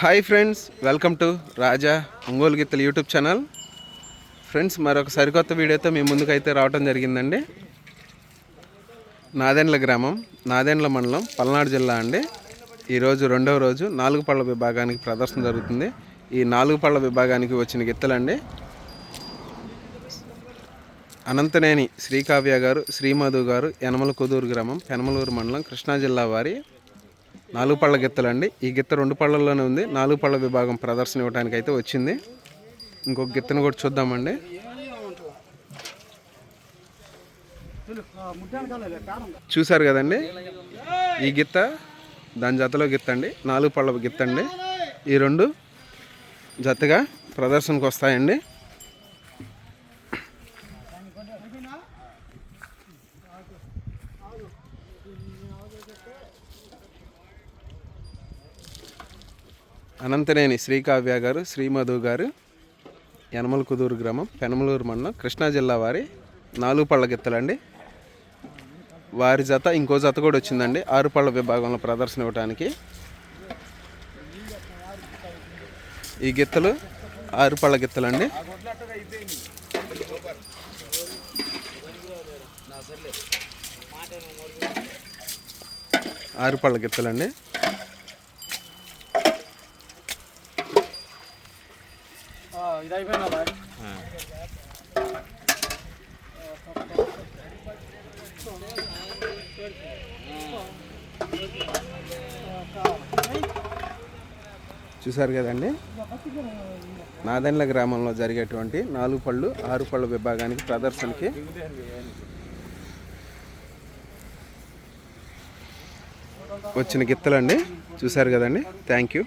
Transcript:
Hi friends welcome to Raja Ongole గీతల YouTube channel friends మరొక సరికొత్త వీడియోతో మీ ముందుకైతే రావడం జరిగిందండి. నాదెండ్ల గ్రామం నాదెండ్ల మండలం పల్నాడు జిల్లా అండి. ఈరోజు రెండవ రోజు నాలుగు పళ్ళ విభాగానికి ప్రదర్శన జరుగుతుంది. ఈ నాలుగు పళ్ళ విభాగానికి వచ్చిన గిత్తలండి అనంతనేని శ్రీకావ్య గారు శ్రీమధు గారు యనమల కుదూరు గ్రామం పెనమలూరు మండలం కృష్ణా జిల్లా వారి నాలుగు పళ్ళ గిత్తలండి. ఈ గిత్త రెండు పళ్ళల్లోనే ఉంది. నాలుగు పళ్ళ విభాగం ప్రదర్శన ఇవ్వడానికి అయితే వచ్చింది. ఇంకొక గిత్తను కూడా చూద్దామండి. చూశారు కదండి? ఈ గిత్త దాని జతలో గిత్తండి. నాలుగు పళ్ళ గిత్త అండి ఈ రెండు జతగా ప్రదర్శనకు వస్తాయండి అనంతనేని శ్రీకావ్య గారు శ్రీమధు గారు యనమల కుదూరు గ్రామం పెనమలూరు మండలం కృష్ణా జిల్లా వారి నాలుగు పళ్ళ గిత్తలండి. వారి జత ఇంకో జత కూడా వచ్చిందండి. ఆరు పళ్ళ విభాగంలో ప్రదర్శన ఇవ్వడానికి ఈ గిత్తలు ఆరు పళ్ళ గిత్తలండి. ఆరు పళ్ళ గిత్తలండి. చూసారు కదండి? నాదెండ్ల గ్రామంలో జరిగేటువంటి నాలుగు పళ్ళు ఆరు పళ్ళు విభాగానికి ప్రదర్శనకి వచ్చిన గిత్తలండి. చూసారు కదండి? Thank you